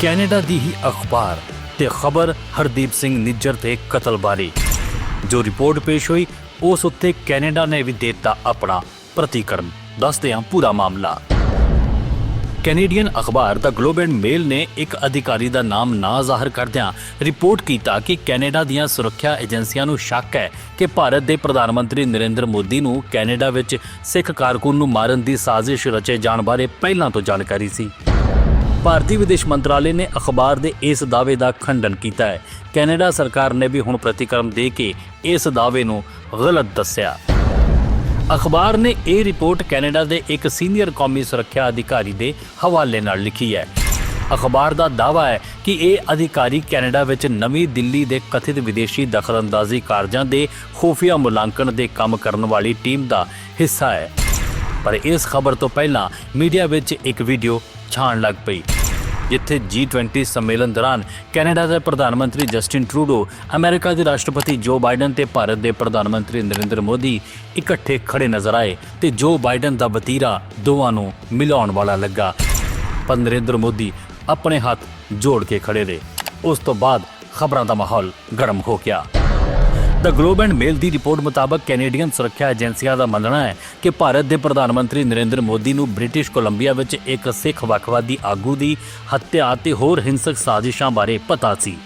Canada ਦੀ ਹੀ ਅਖਬਾਰ ਤੇ ਖਬਰ ਹਰਦੀਪ ਸਿੰਘ ਨਿੱਜਰ ਦੇ ਕਤਲ ਬਾਰੇ ਜੋ ਰਿਪੋਰਟ ਪੇਸ਼ ਹੋਈ, ਉਸ ਉੱਤੇ ਕੈਨੇਡਾ ਨੇ ਵੀ ਦਿੱਤਾ ਆਪਣਾ ਪ੍ਰਤੀਕਰਮ। ਦੱਸਦੇ ਹਾਂ ਪੂਰਾ ਮਾਮਲਾ। ਕੈਨੇਡੀਅਨ ਅਖਬਾਰ ਦਾ ਗਲੋਬ ਐਂਡ ਮੇਲ ਨੇ ਇੱਕ ਅਧਿਕਾਰੀ ਦਾ ਨਾਮ ਨਾ ਜ਼ਾਹਰ ਕਰਦਿਆਂ ਰਿਪੋਰਟ ਕੀਤਾ ਕਿ ਕੈਨੇਡਾ ਦੀਆਂ ਸੁਰੱਖਿਆ ਏਜੰਸੀਆਂ ਨੂੰ ਸ਼ੱਕ ਹੈ ਕਿ ਭਾਰਤ ਦੇ ਪ੍ਰਧਾਨ ਮੰਤਰੀ ਨਰਿੰਦਰ ਮੋਦੀ ਨੂੰ ਕੈਨੇਡਾ ਵਿੱਚ ਸਿੱਖ ਕਾਰਕੁਨ ਨੂੰ ਮਾਰਨ ਦੀ ਸਾਜ਼ਿਸ਼ ਰਚੇ ਜਾਣ ਬਾਰੇ ਪਹਿਲਾਂ ਤੋਂ ਜਾਣਕਾਰੀ ਸੀ। ਭਾਰਤੀ ਵਿਦੇਸ਼ ਮੰਤਰਾਲੇ ਨੇ ਅਖਬਾਰ ਦੇ ਇਸ ਦਾਅਵੇ ਦਾ ਖੰਡਨ ਕੀਤਾ ਹੈ। ਕੈਨੇਡਾ ਸਰਕਾਰ ਨੇ ਵੀ ਹੁਣ ਪ੍ਰਤੀਕਰਮ ਦੇ ਕੇ ਇਸ ਦਾਅਵੇ ਨੂੰ ਗਲਤ ਦੱਸਿਆ। ਅਖਬਾਰ ਨੇ ਇਹ ਰਿਪੋਰਟ ਕੈਨੇਡਾ ਦੇ ਇੱਕ ਸੀਨੀਅਰ ਕੌਮੀ ਸੁਰੱਖਿਆ ਅਧਿਕਾਰੀ ਦੇ ਹਵਾਲੇ ਨਾਲ ਲਿਖੀ ਹੈ। ਅਖਬਾਰ ਦਾ ਦਾਅਵਾ ਹੈ ਕਿ ਇਹ ਅਧਿਕਾਰੀ ਕੈਨੇਡਾ ਵਿੱਚ ਨਵੀਂ ਦਿੱਲੀ ਦੇ ਕਥਿਤ ਵਿਦੇਸ਼ੀ ਦਖਲਅੰਦਾਜ਼ੀ ਕਾਰਜਾਂ ਦੇ ਖੁਫੀਆ ਮੁਲਾਂਕਣ ਦੇ ਕੰਮ ਕਰਨ ਵਾਲੀ ਟੀਮ ਦਾ ਹਿੱਸਾ ਹੈ। ਪਰ ਇਸ ਖਬਰ ਤੋਂ ਪਹਿਲਾਂ ਮੀਡੀਆ ਵਿੱਚ ਇੱਕ ਵੀਡੀਓ ਛਾਣ ਲੱਗ ਪਈ। ਜਿੱਥੇ G20 ਸੰਮੇਲਨ ਦੌਰਾਨ ਕੈਨੇਡਾ ਦੇ ਪ੍ਰਧਾਨ ਮੰਤਰੀ ਜਸਟਿਨ ਟਰੂਡੋ, ਅਮਰੀਕਾ ਦੇ ਰਾਸ਼ਟਰਪਤੀ ਜੋ ਬਾਈਡਨ ਤੇ ਭਾਰਤ ਦੇ ਪ੍ਰਧਾਨ ਮੰਤਰੀ ਨਰਿੰਦਰ ਮੋਦੀ ਇਕੱਠੇ ਖੜੇ ਨਜ਼ਰ ਆਏ ਤੇ ਜੋ ਬਾਈਡਨ ਦਾ ਵਤੀਰਾ ਦੋਵਾਂ ਨੂੰ ਮਿਲਾਉਣ ਵਾਲਾ ਲੱਗਾ। ਪਰ ਨਰਿੰਦਰ ਮੋਦੀ ਆਪਣੇ ਹੱਥ ਜੋੜ ਕੇ ਖੜੇ ਰਹੇ। ਉਸ ਤੋਂ ਬਾਅਦ ਖਬਰਾਂ ਦਾ ਮਾਹੌਲ ਗਰਮ ਹੋ ਗਿਆ। ਦ ਗਲੋਬ ਐਂਡ ਮੇਲ ਦੀ ਰਿਪੋਰਟ ਮੁਤਾਬਕ ਕੈਨੇਡੀਅਨ ਸੁਰੱਖਿਆ ਏਜੰਸੀਆਂ ਦਾ ਮੰਨਣਾ ਹੈ ਕਿ ਭਾਰਤ ਦੇ ਪ੍ਰਧਾਨ ਮੰਤਰੀ ਨਰਿੰਦਰ ਮੋਦੀ ਨੂੰ ਬ੍ਰਿਟਿਸ਼ ਕੋਲੰਬੀਆ ਵਿੱਚ ਇੱਕ ਸਿੱਖ ਵੱਖਵਾਦੀ ਆਗੂ ਦੀ ਹੱਤਿਆ ਅਤੇ ਹੋਰ ਹਿੰਸਕ ਸਾਜ਼ਿਸ਼ਾਂ ਬਾਰੇ ਪਤਾ ਸੀ।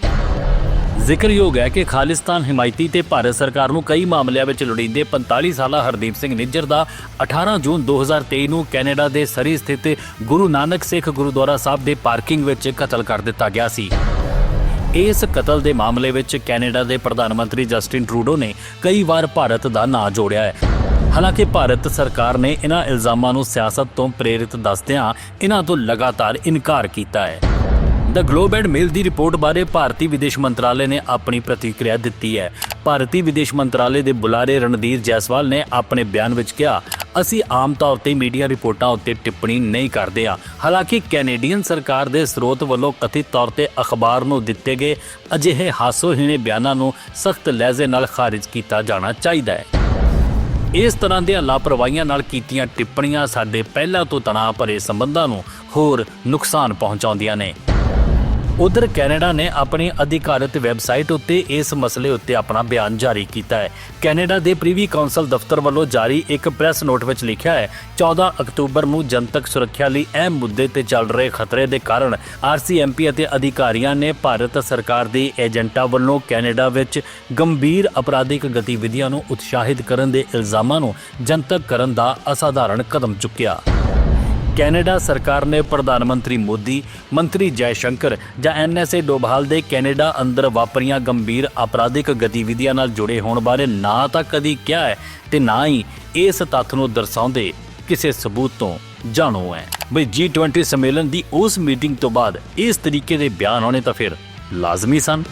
ਜ਼ਿਕਰਯੋਗ ਹੈ ਕਿ ਖਾਲਿਸਤਾਨ ਹਿਮਾਇਤੀ ਤੇ ਭਾਰਤ ਸਰਕਾਰ ਨੂੰ ਕਈ ਮਾਮਲਿਆਂ ਵਿੱਚ ਲੋੜੀਂਦੇ 45 ਸਾਲਾ ਹਰਦੀਪ ਸਿੰਘ ਨਿੱਜਰ ਦਾ 18 ਜੂਨ 2023 ਨੂੰ ਕੈਨੇਡਾ ਦੇ ਸਰੀ ਸਥਿਤ ਗੁਰੂ ਨਾਨਕ ਸਿੱਖ ਗੁਰਦੁਆਰਾ ਸਾਹਿਬ ਦੇ ਪਾਰਕਿੰਗ ਵਿੱਚ ਕਤਲ ਕਰ ਦਿੱਤਾ ਗਿਆ ਸੀ। ਇਸ ਕਤਲ ਦੇ ਮਾਮਲੇ ਵਿੱਚ ਕੈਨੇਡਾ ਦੇ ਪ੍ਰਧਾਨ ਮੰਤਰੀ ਜਸਟਿਨ ਟਰੂਡੋ ਨੇ ਕਈ ਵਾਰ ਭਾਰਤ ਦਾ ਨਾਂ ਜੋੜਿਆ ਹੈ। ਹਾਲਾਂਕਿ ਭਾਰਤ ਸਰਕਾਰ ਨੇ ਇਹਨਾਂ ਇਲਜ਼ਾਮਾਂ ਨੂੰ ਸਿਆਸਤ ਤੋਂ ਪ੍ਰੇਰਿਤ ਦੱਸਦਿਆਂ ਇਹਨਾਂ ਤੋਂ ਲਗਾਤਾਰ ਇਨਕਾਰ ਕੀਤਾ ਹੈ। ਦ ਗਲੋਬ ਐਂਡ ਮੇਲ ਦੀ ਰਿਪੋਰਟ ਬਾਰੇ ਭਾਰਤੀ ਵਿਦੇਸ਼ ਮੰਤਰਾਲੇ ਨੇ ਆਪਣੀ ਪ੍ਰਤੀਕਿਰਿਆ ਦਿੱਤੀ ਹੈ। ਭਾਰਤੀ ਵਿਦੇਸ਼ ਮੰਤਰਾਲੇ ਦੇ ਬੁਲਾਰੇ ਰਣਧੀਰ ਜੈਸਵਾਲ ਨੇ ਆਪਣੇ ਬਿਆਨ ਵਿੱਚ ਕਿਹਾ ਅਸੀਂ ਆਮ ਤੌਰ ਤੇ ਮੀਡੀਆ ਰਿਪੋਰਟਾਂ ਉੱਤੇ ਟਿੱਪਣੀ ਨਹੀਂ ਕਰਦੇ ਹਾਂ। ਹਾਲਾਂਕਿ ਕੈਨੇਡੀਅਨ ਸਰਕਾਰ ਦੇ ਸਰੋਤ ਵੱਲੋਂ ਕਥਿਤ ਤੌਰ ਤੇ ਅਖਬਾਰ ਨੂੰ ਦਿੱਤੇ ਗਏ ਅਜਿਹੇ ਹਾਸੋਹੀਣੇ ਬਿਆਨਾਂ ਨੂੰ ਸਖਤ ਲਹਿਜ਼ੇ ਨਾਲ ਖਾਰਜ ਕੀਤਾ ਜਾਣਾ ਚਾਹੀਦਾ ਹੈ। ਇਸ ਤਰ੍ਹਾਂ ਦੀਆਂ ਲਾਪਰਵਾਹੀਆਂ ਨਾਲ ਕੀਤੀਆਂ ਟਿੱਪਣੀਆਂ ਸਾਡੇ ਪਹਿਲਾਂ ਤੋਂ ਤਣਾਅ ਭਰੇ ਸੰਬੰਧਾਂ ਨੂੰ ਹੋਰ ਨੁਕਸਾਨ ਪਹੁੰਚਾਉਂਦੀਆਂ ਨੇ। ਉਧਰ ਕੈਨੇਡਾ ਨੇ ਆਪਣੀ ਅਧਿਕਾਰਤ ਵੈਬਸਾਈਟ ਉੱਤੇ ਇਸ ਮਸਲੇ ਉੱਤੇ ਆਪਣਾ ਬਿਆਨ ਜਾਰੀ ਕੀਤਾ ਹੈ। ਕੈਨੇਡਾ ਦੇ ਪ੍ਰੀਵੀ ਕਾਉਂਸਲ ਦਫ਼ਤਰ ਵੱਲੋਂ ਜਾਰੀ ਇੱਕ ਪ੍ਰੈਸ ਨੋਟ ਵਿੱਚ ਲਿਖਿਆ ਹੈ 14 ਅਕਤੂਬਰ ਨੂੰ ਜਨਤਕ ਸੁਰੱਖਿਆ ਲਈ ਅਹਿਮ ਮੁੱਦੇ ਤੇ ਚੱਲ ਰਹੇ ਖਤਰੇ ਦੇ ਕਾਰਨ ਆਰਸੀਐਮਪੀ ਅਤੇ ਅਧਿਕਾਰੀਆਂ ਨੇ ਭਾਰਤ ਸਰਕਾਰ ਦੇ ਏਜੰਟਾਂ ਵੱਲੋਂ ਕੈਨੇਡਾ ਵਿੱਚ ਗੰਭੀਰ ਅਪਰਾਧਿਕ ਗਤੀਵਿਧੀਆਂ ਨੂੰ ਉਤਸ਼ਾਹਿਤ ਕਰਨ ਦੇ ਇਲਜ਼ਾਮਾਂ ਨੂੰ ਜਨਤਕ ਕਰਨ ਦਾ ਅਸਾਧਾਰਣ ਕਦਮ ਚੁੱਕਿਆ। ਕੈਨੇਡਾ ਸਰਕਾਰ ਨੇ ਪ੍ਰਧਾਨ ਮੰਤਰੀ ਮੋਦੀ, ਮੰਤਰੀ ਜੈ ਸ਼ੰਕਰ ਜਾਂ ਐਨਐਸਏ ਡੋਭਾਲ ਦੇ ਕੈਨੇਡਾ ਅੰਦਰ ਵਾਪਰੀਆਂ ਗੰਭੀਰ ਅਪਰਾਧਿਕ ਗਤੀਵਿਧੀਆਂ ਨਾਲ ਜੁੜੇ ਹੋਣ ਬਾਰੇ ਨਾ ਤਾਂ ਕਦੀ ਕਿਹਾ ਹੈ ਤੇ ਨਾ ਹੀ ਇਸ ਤੱਥ ਨੂੰ ਦਰਸਾਉਂਦੇ ਕਿਸੇ ਸਬੂਤ ਤੋਂ ਜਾਣੋ ਹੈ। ਬਈ G20 ਸੰਮੇਲਨ ਦੀ ਉਸ ਮੀਟਿੰਗ ਤੋਂ ਬਾਅਦ ਇਸ ਤਰੀਕੇ ਦੇ ਬਿਆਨ ਆਉਣੇ ਤਾਂ ਫਿਰ ਲਾਜ਼ਮੀ ਸਨ।